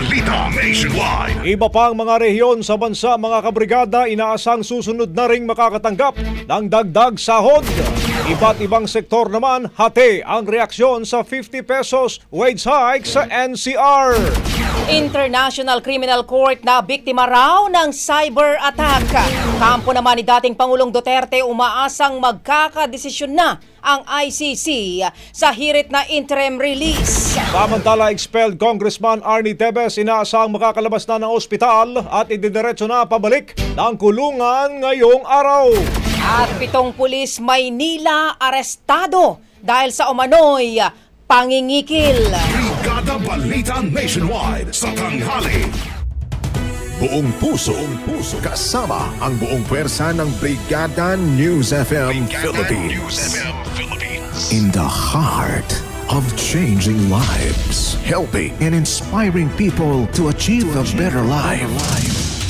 Brigada Balita Nationwide. Iba pang mga rehiyon sa bansa mga kabrigada inaasang susunod na ring makakatanggap ng dagdag sahod. Iba't ibang sektor naman hati ang reaksyon sa 50 pesos wage hike sa NCR. International Criminal Court na biktima raw ng cyber attack. Kampo naman ni dating Pangulong Duterte umaasang magkakadesisyon na ang ICC sa hirit na interim release. Samantala, expelled Congressman Arnie Tebes inaasang makakalabas na ng ospital at ididiretso na pabalik ng kulungan ngayong araw. At pitong pulis Maynila arestado dahil sa umano'y pangingikil. Brigada Balita Nationwide. Sa tanghali. Buong puso, buong puso, kasama ang buong pwersa ng Brigada News FM Philippines. In the heart of changing lives, helping and inspiring people to achieve a better life.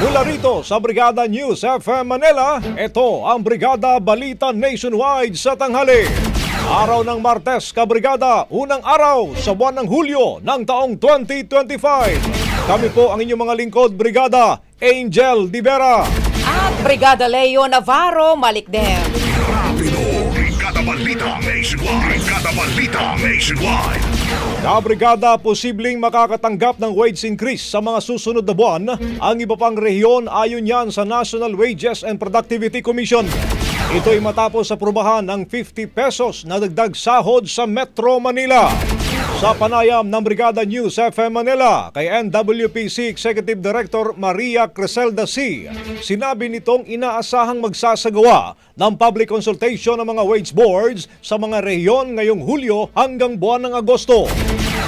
Mula rito sa Brigada News FM Manila, ito ang Brigada Balita Nationwide sa tanghali. Araw ng Martes, Kabrigada, unang araw sa buwan ng Hulyo ng taong 2025. Kami po ang inyong mga lingkod, Brigada Angel Divera. At Brigada Leo Navarro Malikdem. Brigada Balita Nationwide. Brigada Balita Nationwide. Kabrigada, posibleng makakatanggap ng wage increase sa mga susunod na buwan ang iba pang rehiyon ayon yan sa National Wages and Productivity Commission. Ito'y matapos sa prubahan ng 50 pesos na dagdag sahod sa Metro Manila. Sa panayam ng Brigada News FM Manila kay NWPC Executive Director Maria Criselda C, sinabi nitong inaasahang magsasagawa ng public consultation ng mga wage boards sa mga rehiyon ngayong Hulyo hanggang buwan ng Agosto.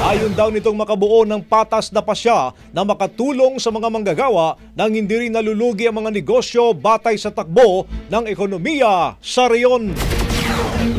Ayon daw nitong makabuo ng patas na pasya na makatulong sa mga manggagawa nang hindi rin nalulugi ang mga negosyo batay sa takbo ng ekonomiya sa reyon.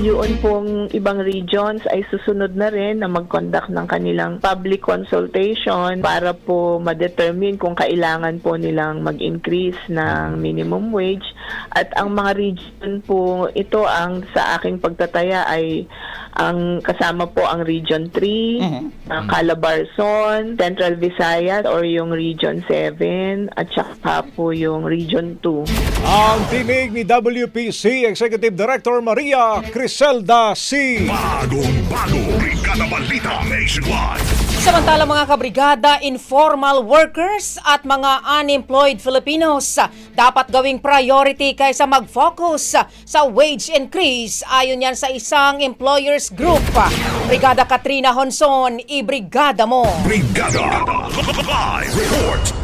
Yun pong ibang regions ay susunod na rin na mag-conduct ng kanilang public consultation para po ma-determine kung kailangan po nilang mag-increase ng minimum wage. At ang mga region po, ito ang sa aking pagtataya ay ang kasama po ang Region 3, uh, Calabarzon, Central Visayas or yung Region 7 at saka po yung Region 2. Ang tinig ni WPC Executive Director Maria Criselda C. Bagong bago, Brigada Balita Nationwide. Samantala mga kabrigada, informal workers at mga unemployed Filipinos dapat gawing priority kaysa mag-focus sa wage increase ayon yan sa isang employers group. Brigada Katrina Honson, ibrigada mo. Brigada Live Report.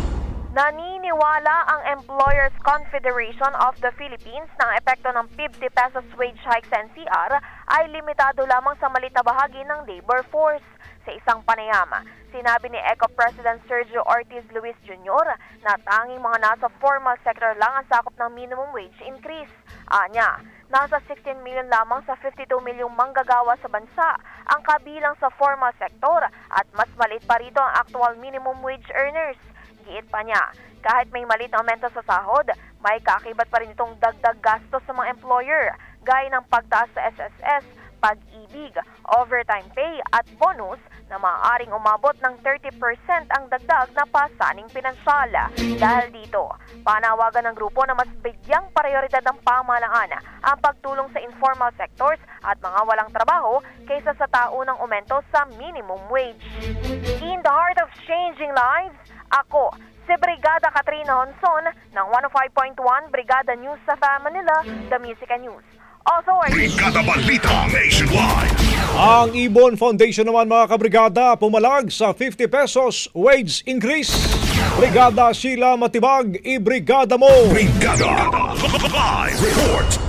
Naniniwala ang Employers Confederation of the Philippines na ang epekto ng 50 pesos wage hike sa NCR ay limitado lamang sa malit na bahagi ng labor force. Sa isang panayama, sinabi ni ECO President Sergio Ortiz Luis Jr. na tanging mga nasa formal sector lang ang sakop ng minimum wage increase. Anya, nasa 16 million lamang sa 52 milyong manggagawa sa bansa ang kabilang sa formal sector at mas maliit pa rito ang actual minimum wage earners. Giit pa niya, kahit may maliit na aumento sa sahod, may kakibat pa rin itong dagdag gastos sa mga employer, gaya ng pagtaas sa SSS, pag-ibig, overtime pay at bonus na maaaring umabot ng 30% ang dagdag na pasaning pinansyal. Dahil dito, panawagan ng grupo na mas bigyang prioridad ng pamahalaan ang pagtulong sa informal sectors at mga walang trabaho kaysa sa taunang umento sa minimum wage. In the heart of changing lives, ako, si Brigada Katrina Honson ng 105.1 Brigada News sa Manila, The Music and News. Authority. Brigada Balita Nationwide. Ang Ibon Foundation naman mga kabrigada pumalag sa 50 pesos wage increase. Brigada Sheila Matibag, ibrigada mo. Brigada Live Report.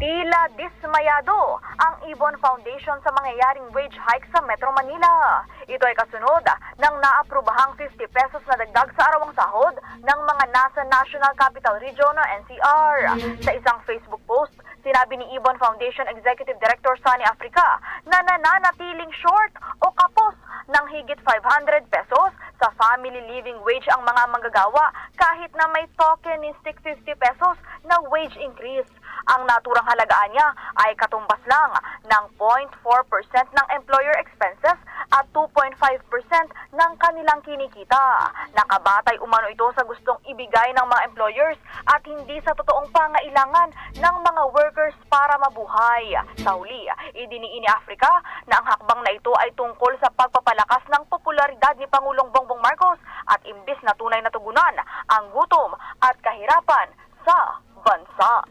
Tila dismayado ang Ibon Foundation sa mangyayaring wage hike sa Metro Manila. Ito ay kasunod ng naaprubahang 50 pesos na dagdag sa arawang sahod ng mga nasa National Capital Region o NCR. Sa isang Facebook post, sinabi ni Ibon Foundation Executive Director Sunny Africa na nananatiling short o kapos ng higit 500 pesos sa family living wage ang mga manggagawa kahit na may tokenistic 50 pesos na wage increase. Ang naturang halagaan niya ay katumbas lang ng 0.4% ng employer expenses at 2.5% ng kanilang kinikita. Nakabatay umano ito sa gustong ibigay ng mga employers at hindi sa totoong pangailangan ng mga workers para mabuhay. Sa huli, idiniin ni Africa na ang hakbang na ito ay tungkol sa pagpapalakas ng popularidad ni Pangulong Bongbong Marcos at imbis na tunay na tugunan ang gutom at kahirapan sa bansa.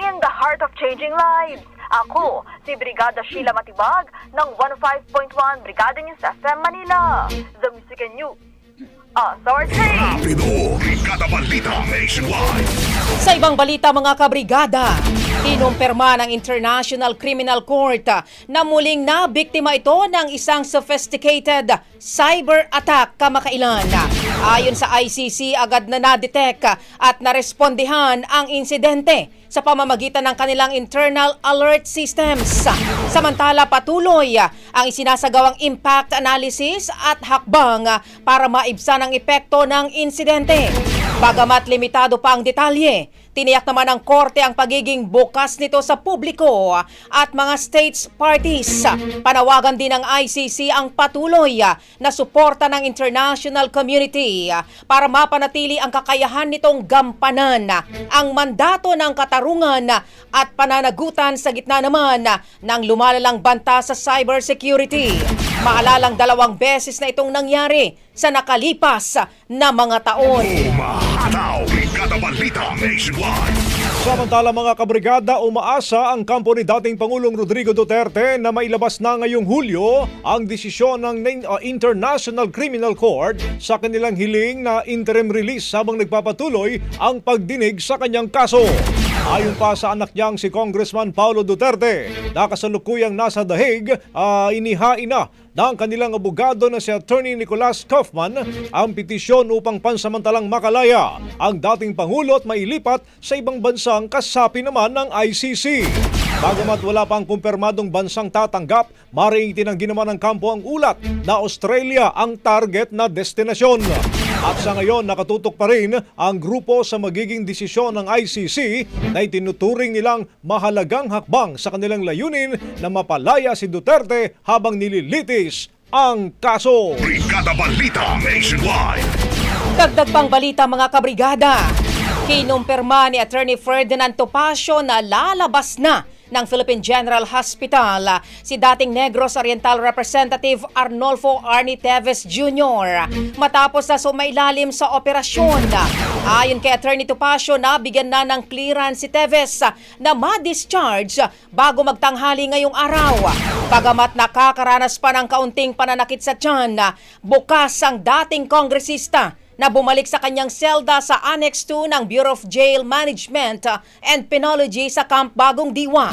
In the heart of changing lives, ako, si Brigada Sheila Matibag ng 105.1 Brigada News FM Manila. The Music and News. Authority! Rapido. Brigada Balita Nationwide. Sa ibang balita mga kabrigada, kinumpirma ng International Criminal Court na muling nabiktima ito ng isang sophisticated cyber attack kamakailan. Ayon sa ICC, agad na na-detect at narespondihan ang insidente sa pamamagitan ng kanilang internal alert systems. Samantala patuloy ang isinasagawang impact analysis at hakbang para maibsan ang epekto ng insidente. Bagamat limitado pa ang detalye, tiniyak naman ng korte ang pagiging bukas nito sa publiko at mga states parties. Panawagan din ng ICC ang patuloy na suporta ng international community para mapanatili ang kakayahan nitong gampanan ang mandato ng katarungan at pananagutan sa gitna naman ng lumalalang banta sa cybersecurity. Maalalang dalawang beses na itong nangyari sa nakalipas na mga taon. Umahataw. Balita Nationwide. Samantala mga kabrigada, umaasa ang kampo ni dating Pangulong Rodrigo Duterte na mailabas na ngayong Hulyo ang desisyon ng uh, International Criminal Court sa kanilang hiling na interim release habang nagpapatuloy ang pagdinig sa kanyang kaso. Ayon pa sa anak niyang si Congressman Paulo Duterte, na kasalukuyang nasa dahig, uh, inihain na ng kanilang abogado na si Attorney Nicolas Kaufman ang petisyon upang pansamantalang makalaya ang dating Pangulo at mailipat sa ibang bansang kasapi naman ng ICC. Bagamat wala pang kumpirmadong bansang tatanggap, maring tinanggi naman ng kampo ang ulat na Australia ang target na destinasyon. At sa ngayon, nakatutok pa rin ang grupo sa magiging desisyon ng ICC na itinuturing nilang mahalagang hakbang sa kanilang layunin na mapalaya si Duterte habang nililitis ang kaso. Brigada Balita Nationwide. Dagdag pang balita mga kabrigada. Kinumpirma ni Attorney Ferdinand Topacio na lalabas na ng Philippine General Hospital si dating Negros Oriental Representative Arnolfo Arnie Teves Jr. matapos na sumailalim sa operasyon. Ayon kay Attorney Topacio, nabigyan na ng clearance si Teves na ma-discharge bago magtanghali ngayong araw. Pagamat nakakaranas pa ng kaunting pananakit sa tiyan, bukas ang dating kongresista na bumalik sa kanyang selda sa Annex 2 ng Bureau of Jail Management and Penology sa Camp Bagong Diwa.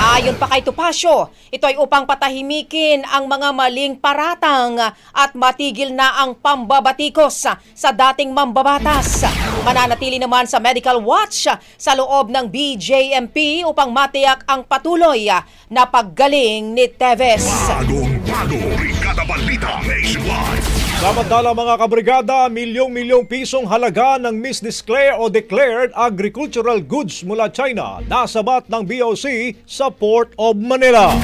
Ayon pa kay Topacio, ito ay upang patahimikin ang mga maling paratang at matigil na ang pambabatikos sa dating mambabatas. Mananatili naman sa medical watch sa loob ng BJMP upang matiyak ang patuloy na paggaling ni Teves. Bagong bago. Samantala mga kabrigada, milyong-milyong pisong halaga ng misdeclare o declared agricultural goods mula China nasabat ng BOC sa Port of Manila.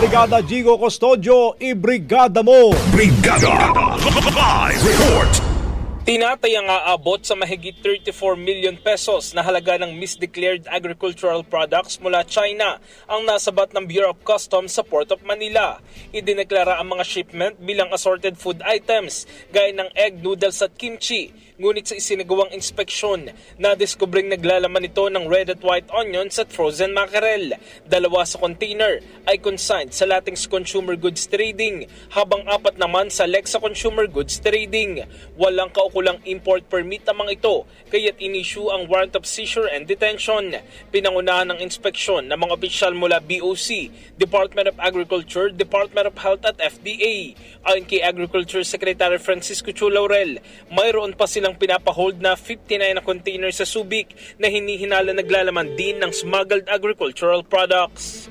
Brigada Jigo Custodio, ibrigada mo! Brigada. Live report. Tinatayang aabot sa mahigit 34 million pesos na halaga ng misdeclared agricultural products mula China ang nasabat ng Bureau of Customs sa Port of Manila. Idineklara ang mga shipment bilang assorted food items gaya ng egg noodles at kimchi. Ngunit sa isinagawang inspeksyon, na-discovering naglalaman ito ng red at white onions at frozen mackerel. Dalawa sa container ay consigned sa Latings Consumer Goods Trading, habang apat naman sa Lexa Consumer Goods Trading. Walang kaukulang import permit ang mga ito, kaya't inisyu ang warrant of seizure and detention. Pinangunahan ng inspeksyon ng mga opisyal mula BOC, Department of Agriculture, Department of Health at FDA. Ayon kay Agriculture Secretary Francisco Chu Laurel, mayroon pa silang pinapahold na 59 na container sa Subic na hinihinala naglalaman din ng smuggled agricultural products.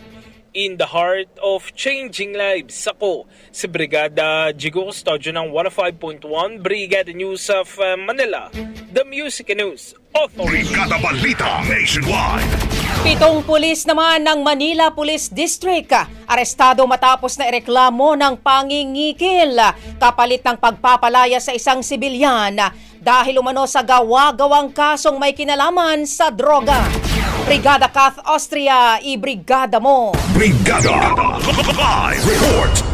In the heart of changing lives, ako si Brigada Jigo Custodio ng 105.1 Brigada News of uh, Manila, the Music and News Authority. Brigada Balita Nationwide. Pitong pulis naman ng Manila Police District arestado matapos na ireklamo ng pangingikil kapalit ng pagpapalaya sa isang sibilyan dahil umano sa gawa-gawang kasong may kinalaman sa droga. Brigada Kath Austria, ibrigada mo! Brigada. Live report.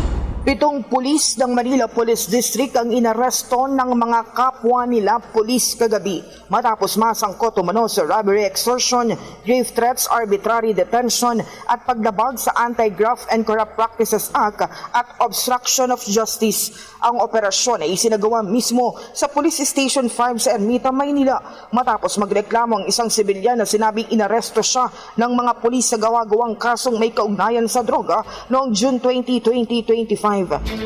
Pitong pulis ng Manila Police District ang inaresto ng mga kapwa nila pulis kagabi matapos masangkot umano sa robbery extortion, grave threats, arbitrary detention at paglabag sa Anti-Graft and Corrupt Practices Act at obstruction of justice. Ang operasyon ay isinagawa mismo sa Police Station 5 sa Ermita, Maynila matapos magreklamo ang isang sibilyan na sinabing inaresto siya ng mga pulis sa gawa-gawang kasong may kaugnayan sa droga noong June 20, 2025.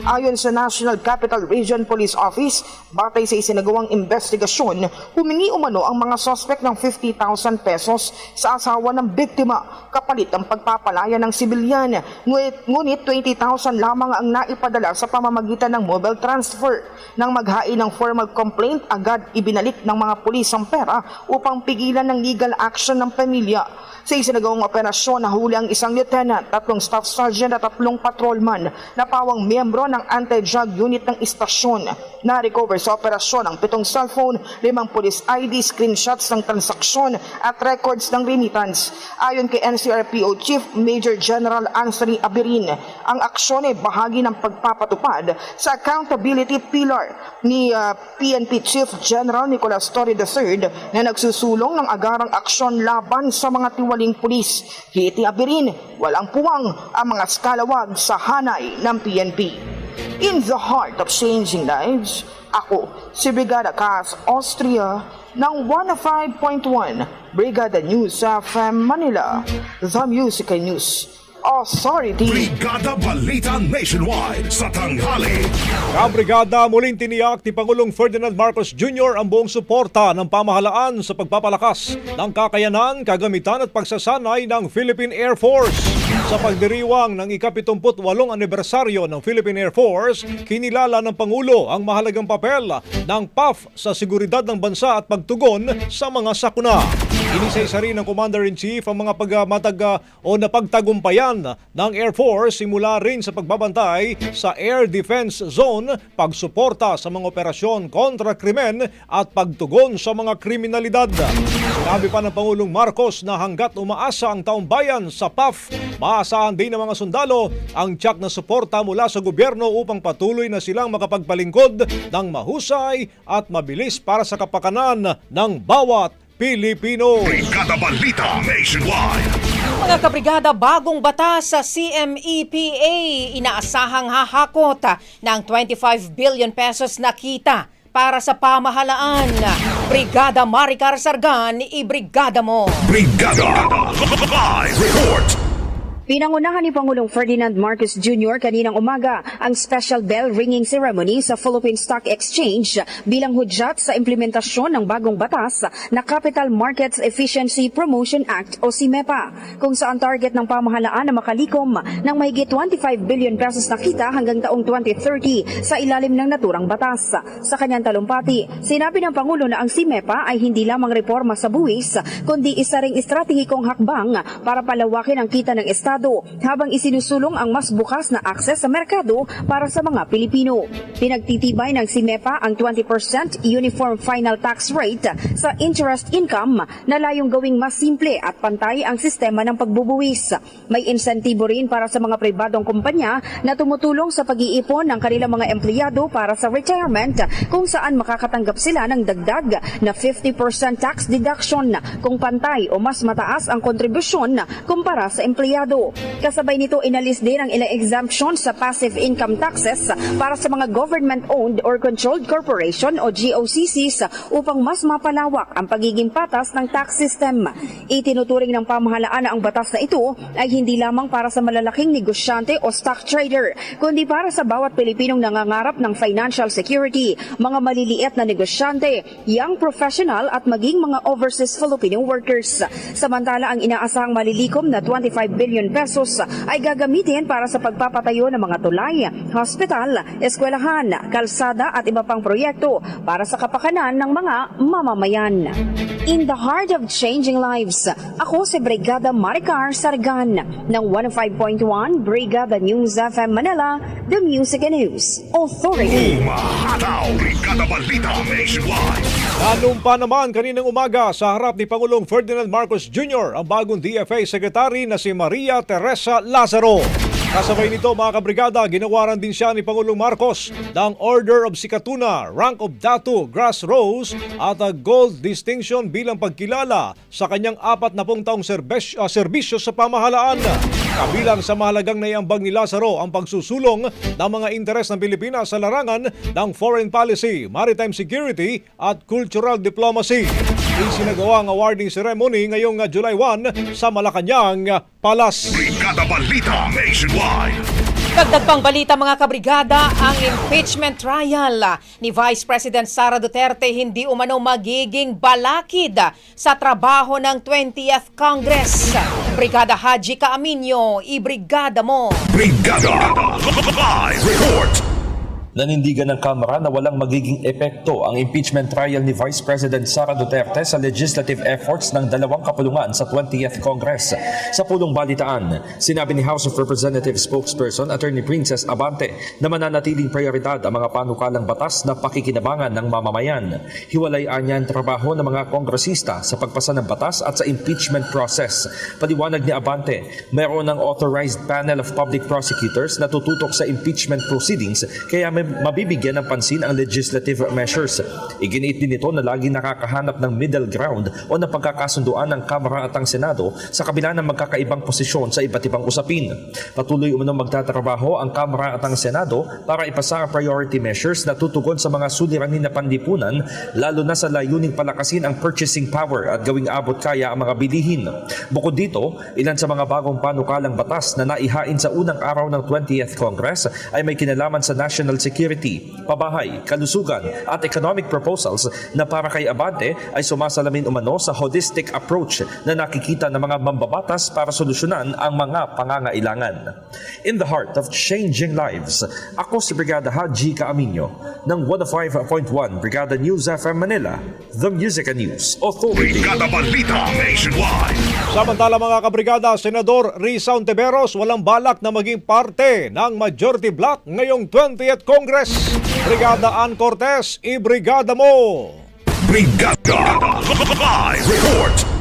Ayon sa National Capital Region Police Office, batay sa isinagawang investigasyon, humingi umano ang mga sospek ng 50,000 pesos sa asawa ng biktima kapalit ang pagpapalaya ng sibilyan. Ngunit, ngunit 20,000 lamang ang naipadala sa pamamagitan ng mobile transfer. Nang maghain ng formal complaint, agad ibinalik ng mga pulis ang pera upang pigilan ng legal action ng pamilya. Sa isinagawang operasyon, nahuli ang isang lieutenant, tatlong staff sergeant at tatlong patrolman na pawang miyembro ng anti-drug unit ng istasyon. Na-recover sa operasyon ang pitong cellphone, limang police ID, screenshots ng transaksyon at records ng remittance. Ayon kay NCRPO Chief Major General Anthony Abirin, ang aksyon ay bahagi ng pagpapatupad sa accountability pillar ni uh, PNP Chief General Nicolas Torre III na nagsusulong ng agarang aksyon laban sa mga tiwaling pulis. Hiti Abirin, walang puwang ang mga skalawag sa hanay ng PNP. In the heart of changing lives, ako si Brigada Cas Austria ng 105.1 Brigada News of Manila, The Music and News Authority. Brigada Balita Nationwide sa tanghali. Kabrigada muling tiniyak ni Pangulong Ferdinand Marcos Jr. ang buong suporta ng pamahalaan sa pagpapalakas ng kakayanan, kagamitan at pagsasanay ng Philippine Air Force. Sa pagdiriwang ng ikapitumput-walong anibersaryo ng Philippine Air Force, kinilala ng Pangulo ang mahalagang papel ng PAF sa seguridad ng bansa at pagtugon sa mga sakuna. Inisaysa rin ng Commander-in-Chief ang mga pagmatag o napagtagumpayan ng Air Force simula rin sa pagbabantay sa Air Defense Zone, pagsuporta sa mga operasyon kontra krimen at pagtugon sa mga kriminalidad. Sinabi pa ng Pangulong Marcos na hanggat umaasa ang taong bayan sa PAF, maasahan din ng mga sundalo ang tiyak na suporta mula sa gobyerno upang patuloy na silang makapagpalingkod ng mahusay at mabilis para sa kapakanan ng bawat Pilipino. Brigada Balita Nationwide. Mga kabrigada, bagong batas sa CMEPA inaasahang hahakot ng 25 billion pesos na kita para sa pamahalaan. Brigada Maricar Sargan, ibrigada mo. Brigada Live Report. Pinangunahan ni Pangulong Ferdinand Marcos Jr. kaninang umaga ang special bell ringing ceremony sa Philippine Stock Exchange bilang hudyat sa implementasyon ng bagong batas na Capital Markets Efficiency Promotion Act o CIMEPA, kung saan target ng pamahalaan na makalikom ng mahigit 25 billion pesos na kita hanggang taong 2030 sa ilalim ng naturang batas. Sa kanyang talumpati, sinabi ng Pangulo na ang CIMEPA ay hindi lamang reforma sa buwis, kundi isa ring estratehikong hakbang para palawakin ang kita ng Estado habang isinusulong ang mas bukas na akses sa merkado para sa mga Pilipino. Pinagtitibay ng CIMEPA ang 20% Uniform Final Tax Rate sa interest income na layong gawing mas simple at pantay ang sistema ng pagbubuwis. May insentibo rin para sa mga pribadong kumpanya na tumutulong sa pag-iipon ng kanilang mga empleyado para sa retirement kung saan makakatanggap sila ng dagdag na 50% tax deduction kung pantay o mas mataas ang kontribusyon kumpara sa empleyado. Kasabay nito inalis din ang ilang exemption sa passive income taxes para sa mga government-owned or controlled corporation o GOCCs upang mas mapalawak ang pagiging patas ng tax system. Itinuturing ng pamahalaan na ang batas na ito ay hindi lamang para sa malalaking negosyante o stock trader, kundi para sa bawat Pilipinong nangangarap ng financial security, mga maliliit na negosyante, young professional at maging mga overseas Filipino workers. Samantala ang inaasahang malilikom na 25 billion pesos ay gagamitin para sa pagpapatayo ng mga tulay, hospital, eskwelahan, kalsada at iba pang proyekto para sa kapakanan ng mga mamamayan. In the heart of changing lives, ako si Brigada Maricar Sargan ng 105.1 Brigada News FM Manila, The Music and News Authority. Umahataw. Brigada Balita Nationwide. Nanumpa naman kaninang umaga sa harap ni Pangulong Ferdinand Marcos Jr. ang bagong DFA Secretary na si Maria Teresa Lazaro. Kasabay nito mga kabrigada, ginawaran din siya ni Pangulong Marcos ng Order of Sikatuna, Rank of Datu, Grass Rose at a Gold Distinction bilang pagkilala sa kanyang apat na pong taong serbes, uh, serbisyo sa pamahalaan. Kabilang sa mahalagang naiambag ni Lazaro ang pagsusulong ng mga interes ng Pilipinas sa larangan ng foreign policy, maritime security at cultural diplomacy. Isinagawa ang awarding ceremony ngayong uh, July 1 sa Malacanang uh, Palace. Brigada Balita Nationwide. Dagdag pang balita mga kabrigada, ang impeachment trial ni Vice President Sara Duterte hindi umano magiging balakid sa trabaho ng 20th Congress. Brigada Haji Kaaminyo, ibrigada mo. Brigada Live Report. Nanindigan ng Kamara na walang magiging epekto ang impeachment trial ni Vice President Sara Duterte sa legislative efforts ng dalawang kapulungan sa 20th Congress. Sa pulong balitaan, sinabi ni House of Representatives spokesperson Attorney Princess Abante na mananatiling prioridad ang mga panukalang batas na pakikinabangan ng mamamayan. Hiwalay anya ang trabaho ng mga kongresista sa pagpasa ng batas at sa impeachment process. Paliwanag ni Abante, mayroon ng authorized panel of public prosecutors na tututok sa impeachment proceedings kaya may mabibigyan ng pansin ang legislative measures. Iginiit din ito na lagi nakakahanap ng middle ground o na pagkakasunduan ng Kamara at ang Senado sa kabila ng magkakaibang posisyon sa iba't ibang usapin. Patuloy umano magtatrabaho ang Kamara at ang Senado para ipasa ang priority measures na tutugon sa mga suliranin na panlipunan lalo na sa layuning palakasin ang purchasing power at gawing abot kaya ang mga bilihin. Bukod dito, ilan sa mga bagong panukalang batas na naihain sa unang araw ng 20th Congress ay may kinalaman sa national security, pabahay, kalusugan at economic proposals na para kay Abante ay sumasalamin umano sa holistic approach na nakikita ng mga mambabatas para solusyonan ang mga pangangailangan. In the heart of changing lives, ako si Brigada Haji Caaminyo ng 105.1 Brigada News FM Manila, The Music and News Authority. Brigada Balita Nationwide. Samantala mga kabrigada, Senador Risa Ontiveros walang balak na maging parte ng majority block ngayong 20th Congress. Brigada Ann Cortez, ibrigada mo! Brigada Live Report.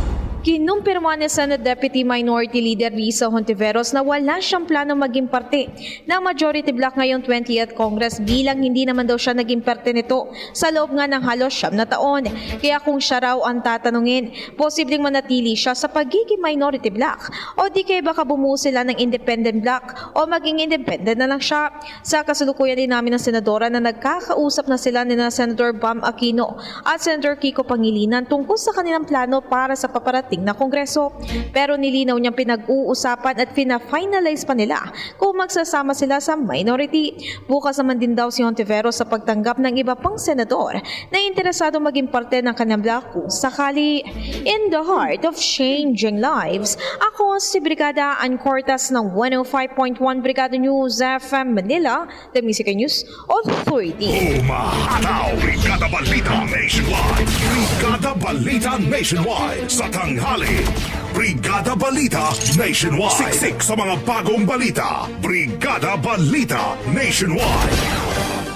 Kinumpirma ni Senate Deputy Minority Leader Risa Hontiveros na wala siyang plano maging parte ng majority block ngayong 20th Congress bilang hindi naman daw siya naging parte nito sa loob nga ng halos siyam na taon. Kaya kung siya raw ang tatanungin, posibleng manatili siya sa pagiging minority block o di kaya baka bumuo sila ng independent block o maging independent na lang siya. Sa kasulukuyan din namin ng senadora na nagkakausap na sila ni na Senator Bam Aquino at Senator Kiko Pangilinan tungkol sa kanilang plano para sa paparating na kongreso. Pero nilinaw niyang pinag-uusapan at pina-finalize pa nila kung magsasama sila sa minority. Bukas naman din daw si Ontiveros sa pagtanggap ng iba pang senador na interesado maging parte ng kanyang block sakali. In the heart of changing lives, ako si Brigada Ann Cortas ng 105.1 Brigada News FM Manila, The Music News Authority. Umahataw. Brigada Balita Nationwide. Brigada Balita Nationwide. Sa tanghali. Brigada Balita Nationwide. Siksik sa mga bagong balita. Brigada Balita Nationwide.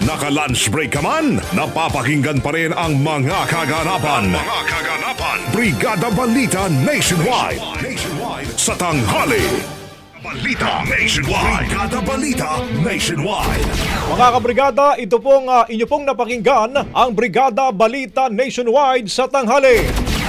Naka-lunch break ka man, napapakinggan pa rin ang mga kaganapan. Mga kaganapan. Brigada Balita Nationwide. Nationwide. Sa tanghali. Balita Nationwide. Brigada Balita Nationwide. Mga kabrigada, ito pong ah, inyo pong napakinggan ang Brigada Balita Nationwide sa tanghali.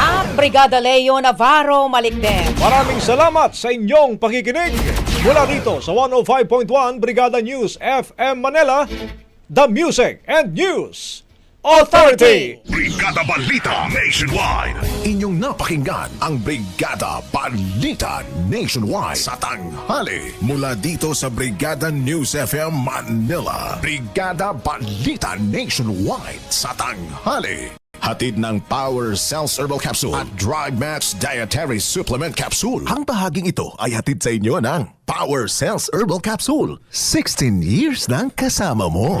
At Brigada Leo Navarro Malikden. Maraming salamat sa inyong pakikinig. Mula rito sa 105.1 Brigada News FM Manila, The Music and News Authority. Brigada Balita Nationwide. Inyong napakinggan ang Brigada Balita Nationwide sa tanghali. Mula dito sa Brigada News FM Manila. Brigada Balita Nationwide sa tanghali. Hatid ng Power Cells Herbal Capsule at Dry Match Dietary Supplement Capsule. Ang bahaging ito ay hatid sa inyo ng Power Cells Herbal Capsule. 16 years nang kasama mo.